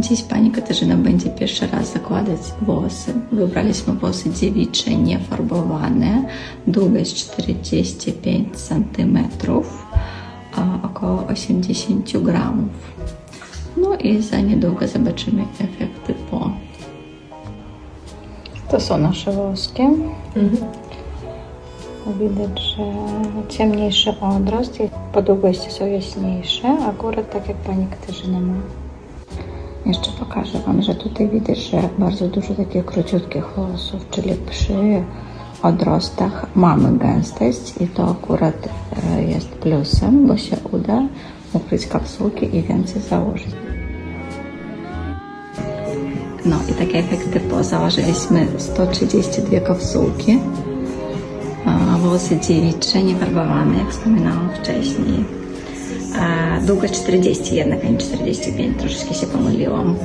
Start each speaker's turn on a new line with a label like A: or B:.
A: Dziś pani Katarzyna będzie pierwszy raz zakładać włosy. Wybraliśmy włosy dziewicze, niefarbowane, długość 45 cm, a około 80 gramów. No i za niedługo zobaczymy efekty po. To są nasze włoski. Widać, że ciemniejszy odrost po długości są jaśniejsze, akurat tak jak pani Katarzyna ma. Jeszcze pokażę Wam, że tutaj widać, że bardzo dużo takich króciutkich włosów, czyli przy odrostach mamy gęstość i to akurat e, jest plusem, bo się uda ukryć kapsułki i więcej założyć. No i takie efekty po założyliśmy 132 kapsułki. Włosy dziewicze, niefarbowane, jak wspominałam wcześniej. A, Długość 40 jednak, a nie 45, troszeczkę się pomyliłam.